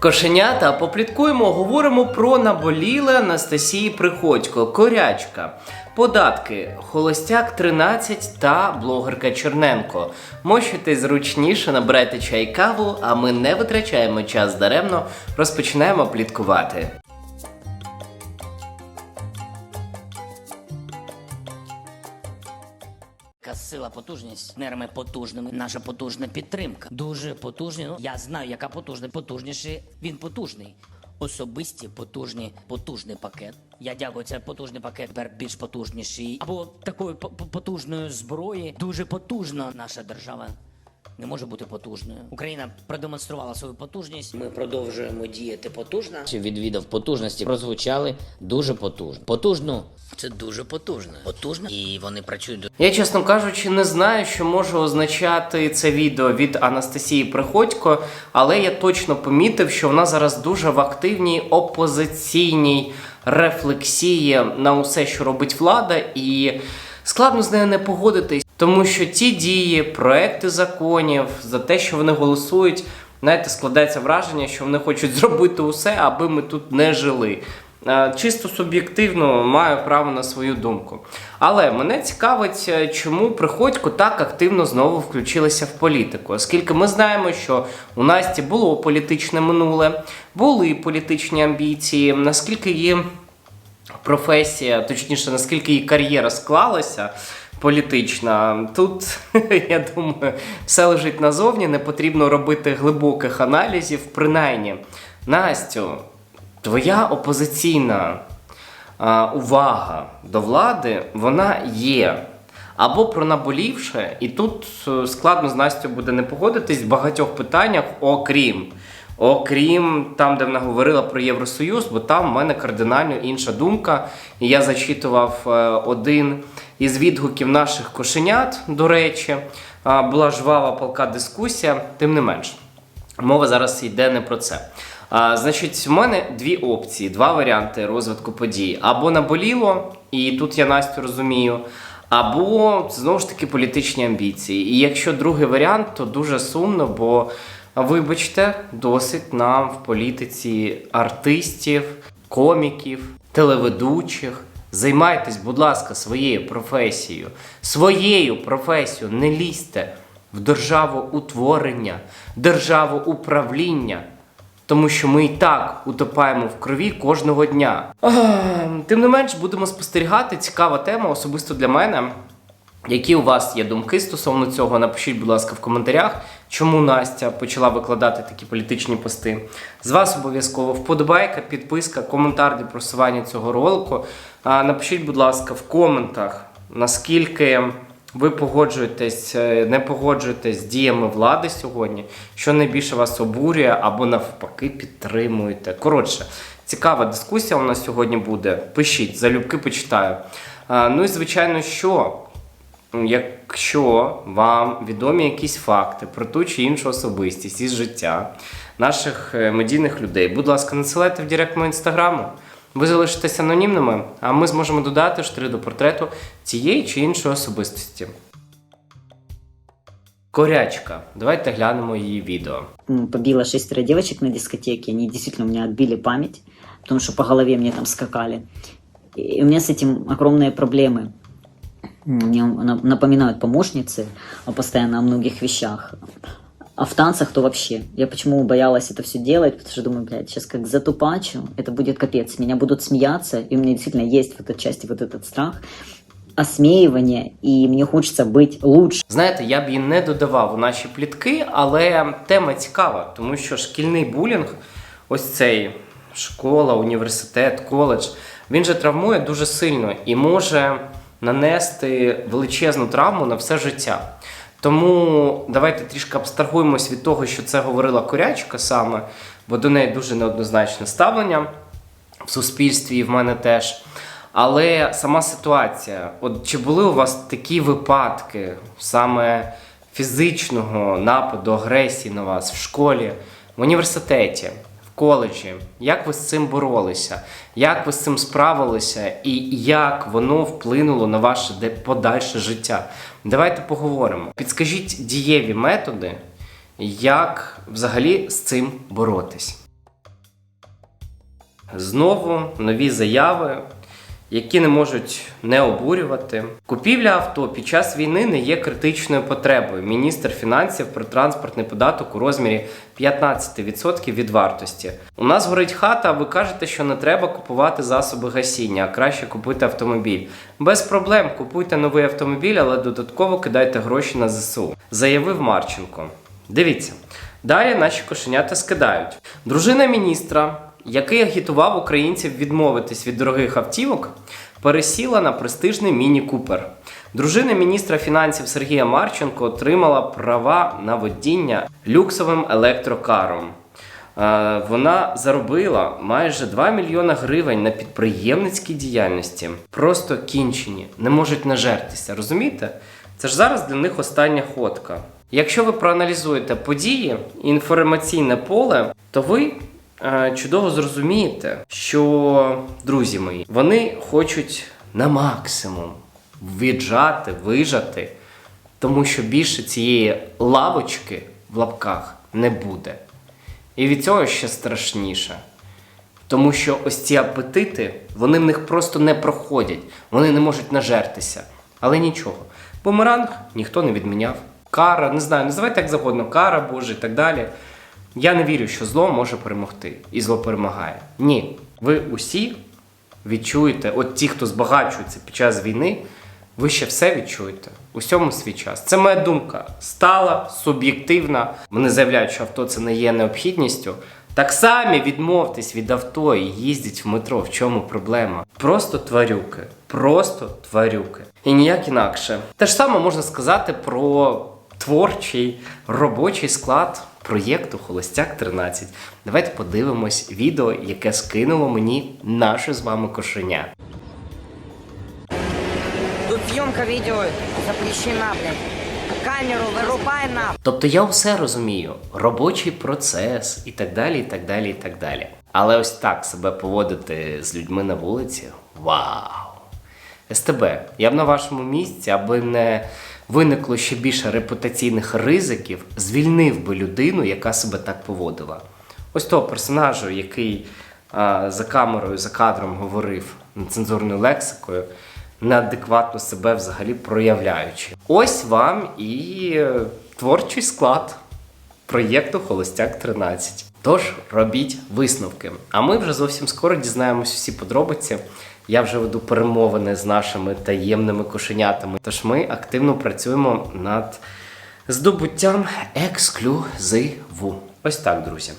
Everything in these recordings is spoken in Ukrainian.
Кошенята, попліткуємо, говоримо про наболіле Анастасії Приходько, корячка, податки, холостяк 13 та блогерка Черненко. Мощуйте зручніше, набирайте чай каву, а ми не витрачаємо час даремно, розпочинаємо пліткувати. Яка сила, потужність нерми потужними. Наша потужна підтримка. Дуже потужні. Ну я знаю, яка потужна. Потужніший він потужний. Особисті, потужні, потужний пакет. Я дякую, це потужний пакет. Тепер більш потужніший. Або такої по- по- потужної зброї. Дуже потужна наша держава. Не може бути потужною. Україна продемонструвала свою потужність. Ми продовжуємо діяти потужно. Чи відвідав потужності прозвучали дуже потужно. Потужно це дуже потужно. Потужно і вони працюють до Я, чесно кажучи, не знаю, що може означати це відео від Анастасії Приходько, але я точно помітив, що вона зараз дуже в активній опозиційній рефлексії на усе, що робить влада, і складно з нею не погодитись, тому що ті дії, проекти законів за те, що вони голосують, знаєте, складається враження, що вони хочуть зробити усе, аби ми тут не жили. Е, Чисто суб'єктивно маю право на свою думку. Але мене цікавить, е, чому Приходько так активно знову включилася в політику, оскільки ми знаємо, що у Насті було політичне минуле, були політичні амбіції, наскільки її професія, точніше, наскільки її кар'єра склалася. Політична. Тут, я думаю, все лежить назовні, не потрібно робити глибоких аналізів. Принаймні, Настю, твоя опозиційна а, увага до влади, вона є. Або про наболівше, і тут е, складно з Настю буде не погодитись в багатьох питаннях, окрім. Окрім там, де вона говорила про Євросоюз, бо там в мене кардинально інша думка. І я зачитував е, один із відгуків наших кошенят, до речі, була жвава палка дискусія, тим не менш. Мова зараз йде не про це. А, значить, в мене дві опції, два варіанти розвитку подій. Або наболіло, і тут я Настю розумію, або знову ж таки політичні амбіції. І якщо другий варіант, то дуже сумно, бо вибачте, досить нам в політиці артистів, коміків, телеведучих. Займайтесь, будь ласка, своєю професією. Своєю професією не лізьте в державу утворення, державу управління. Тому що ми і так утопаємо в крові кожного дня. Тим не менш, будемо спостерігати. Цікава тема, особисто для мене. Які у вас є думки стосовно цього? Напишіть, будь ласка, в коментарях, чому Настя почала викладати такі політичні пости. З вас обов'язково вподобайка, підписка, коментар для просування цього ролику. Напишіть, будь ласка, в коментах, наскільки ви погоджуєтесь, е, не погоджуєтесь з діями влади сьогодні, що найбільше вас обурює або навпаки підтримуєте. Коротше, цікава дискусія у нас сьогодні буде. Пишіть, залюбки почитаю. Ну і звичайно, що якщо вам відомі якісь факти про ту чи іншу особистість із життя наших е, медійних людей, будь ласка, надсилайте в директ мого інстаграму. Ви залишитесь анонімними, а ми зможемо додати штири до портрету цієї чи іншої особистості. Корячка. Давайте глянемо її відео. м, побила шестеро девочек на дискотеке. Они действительно у меня отбили память, потому что по голове мне там скакали. И у меня с этим огромные проблемы. М, Мне на- напоминают помощницы а постоянно о многих вещах. А в танцах то вообще. Я почему боялась это все делать, потому что думаю, блядь, сейчас как затупачу, это будет капец. Меня будут смеяться, и у меня действительно есть в этой части вот этот страх осмеивания, и мне хочется быть лучше. Знаєте, я б її не додавав у наші плітки, але тема цікава, тому що шкільний булінг, ось цей школа, університет, коледж, він же травмує дуже сильно і може нанести величезну травму на все життя. Тому давайте трішки абстрагуємось від того, що це говорила корячка саме, бо до неї дуже неоднозначне ставлення в суспільстві і в мене теж. Але сама ситуація, от чи були у вас такі випадки саме фізичного нападу, агресії на вас в школі, в університеті, коледжі? Як ви з цим боролися? Як ви з цим справилися, і як воно вплинуло на ваше подальше життя? Давайте поговоримо. Підскажіть дієві методи, як взагалі з цим боротись. знову нові заяви, які не можуть не обурювати. Купівля авто під час війни не є критичною потребою. Міністр фінансів про транспортний податок у розмірі 15% від вартості. У нас горить хата, а ви кажете, що не треба купувати засоби гасіння, а краще купити автомобіль. Без проблем купуйте новий автомобіль, але додатково кидайте гроші на ЗСУ, заявив Марченко. Дивіться, далі наші кошенята скидають. Дружина міністра, який агітував українців відмовитись від дорогих автівок, пересіла на престижний міні-купер. Дружина міністра фінансів Сергія Марченко отримала права на водіння люксовим електрокаром. Е, Вона заробила майже 2 мільйона гривень на підприємницькій діяльності. Просто кінчені, не можуть нажертися. Розумієте? Це ж зараз для них остання ходка. Якщо ви проаналізуєте події і інформаційне поле, то ви чудово зрозумієте, що друзі мої, вони хочуть на максимум віджати, вижати, тому що більше цієї лавочки в лапках не буде. І від цього ще страшніше. Тому що ось ці апетити, вони в них просто не проходять, вони не можуть нажертися. Але нічого. Бумеранг ніхто не відміняв. Кара, не знаю, називайте як завгодно, кара Божа і так далі. Я не вірю, що зло може перемогти. І зло перемагає. Ні. Ви усі відчуєте, от ті, хто збагачується під час війни, ви ще все відчуєте. Усьому свій час. Це моя думка. Стала, суб'єктивна. Вони заявляють, що авто це не є необхідністю. Так самі відмовтесь від авто і їздіть в метро. В чому проблема? Просто тварюки. Просто тварюки. І ніяк інакше. Те ж саме можна сказати про творчий робочий склад проєкту Холостяк 13. Давайте подивимось відео, яке скинуло мені наше з вами кошеня. Тут съемка видео запрещена, блядь. Камеру вырубай на. Тобто я все розумію, робочий процес і так далі, і так далі, і так далі. Але ось так себе поводити з людьми на вулиці вау! СТБ, я б на вашому місці, аби не виникло ще більше репутаційних ризиків, звільнив би людину, яка себе так поводила. Ось того персонажу, який а, за камерою, за кадром говорив нецензурною лексикою, неадекватно себе взагалі проявляючи. Ось вам і е, творчий склад проєкту Холостяк 13. Тож робіть висновки. А ми вже зовсім скоро дізнаємось всі подробиці. Я вже веду перемовини з нашими таємними кошенятами. Тож ми активно працюємо над здобуттям ексклюзиву. Ось так, друзі.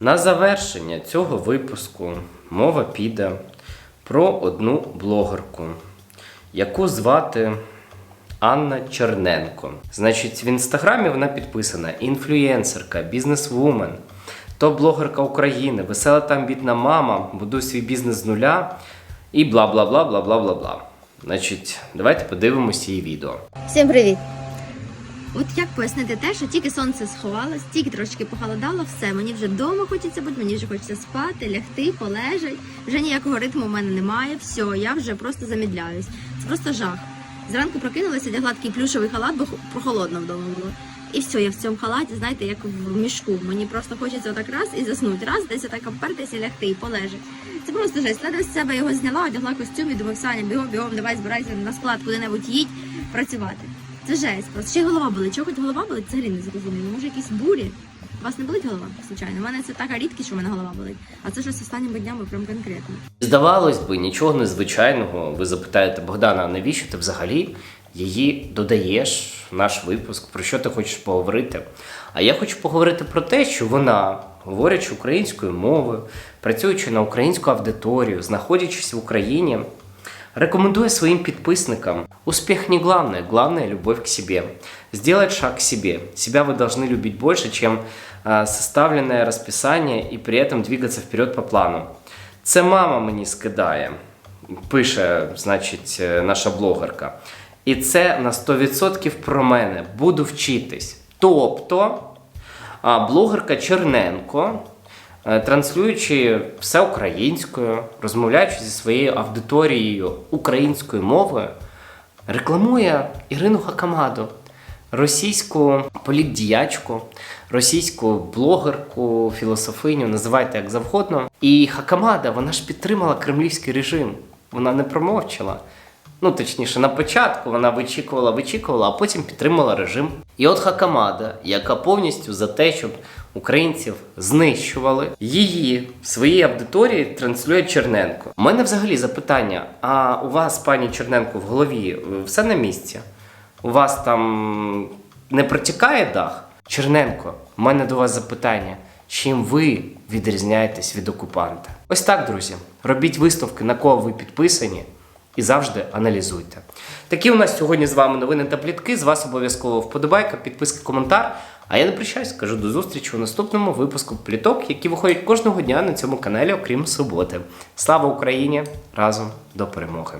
На завершення цього випуску мова піде про одну блогерку, яку звати Анна Черненко. Значить, в інстаграмі вона підписана інфлюєнсерка, бізнесвумен, топ-блогерка України, весела та амбітна мама, будує свій бізнес з нуля і бла бла бла бла бла бла бла. Значить, давайте подивимося її відео. Всім привіт! От як пояснити те, що тільки сонце сховалось, тільки трошки похолодало, все, мені вже вдома хочеться бути, мені вже хочеться спати, лягти, полежать. Вже ніякого ритму в мене немає. Все, я вже просто замідляюсь. Це просто жах. Зранку прокинулася, одягла такий плюшевий халат, бо прохолодно вдома було. І все, я в цьому халаті, знаєте, як в мішку. Мені просто хочеться отак раз і заснути. Раз, десь отак обпертися, лягти і полежати. Це просто жесть. Ледве з себе його зняла, одягла костюм і думаю, Саня, бігом, бігом, давай збирайся на склад куди-небудь їдь працювати. Це жесть. Просто ще голова болить. Чого хоч голова болить, взагалі не зрозуміло. Може, якісь бурі? У вас не болить голова, звичайно. У мене це така рідкість, що в мене голова болить. А це щось останніми днями прям конкретно. Здавалось би, нічого незвичайного. Ви запитаєте Богдана, навіщо ти взагалі її додаєш в наш випуск? Про що ти хочеш поговорити? А я хочу поговорити про те, що вона, говорячи українською мовою, працюючи на українську аудиторію, знаходячись в Україні, рекомендує своим підписникам успех не главное, главное любовь к себе. Сделать шаг к себе. Себя вы должны любить больше, чем а, составленное расписание и при этом двигаться вперед по плану. Це мама мені скидає, пише, значить, е, наша блогерка. І це на 100% про мене. Буду вчитись. Тобто, блогерка Черненко, е, транслюючи все українською, розмовляючи зі своєю аудиторією українською мовою, рекламує Ірину Хакамаду. російську політдіячку, російську блогерку, філософиню, називайте як завгодно. І Хакамада, вона ж підтримала кремлівський режим. Вона не промовчала. Ну, точніше, на початку вона вичікувала, вичікувала, а потім підтримала режим. І от Хакамада, яка повністю за те, щоб українців знищували, її в своїй аудиторії транслює Черненко. У мене взагалі запитання: а у вас, пані Черненко, в голові все на місці? У вас там не протікає дах? Черненко, у мене до вас запитання. Чим ви відрізняєтесь від окупанта? Ось так, друзі. Робіть висновки, на кого ви підписані, і завжди аналізуйте. Такі у нас сьогодні з вами новини та плітки. З вас обов'язково вподобайка, підписка, коментар. А я не прощаюсь, кажу до зустрічі у наступному випуску пліток, які виходять кожного дня на цьому каналі, окрім суботи. Слава Україні! Разом до перемоги!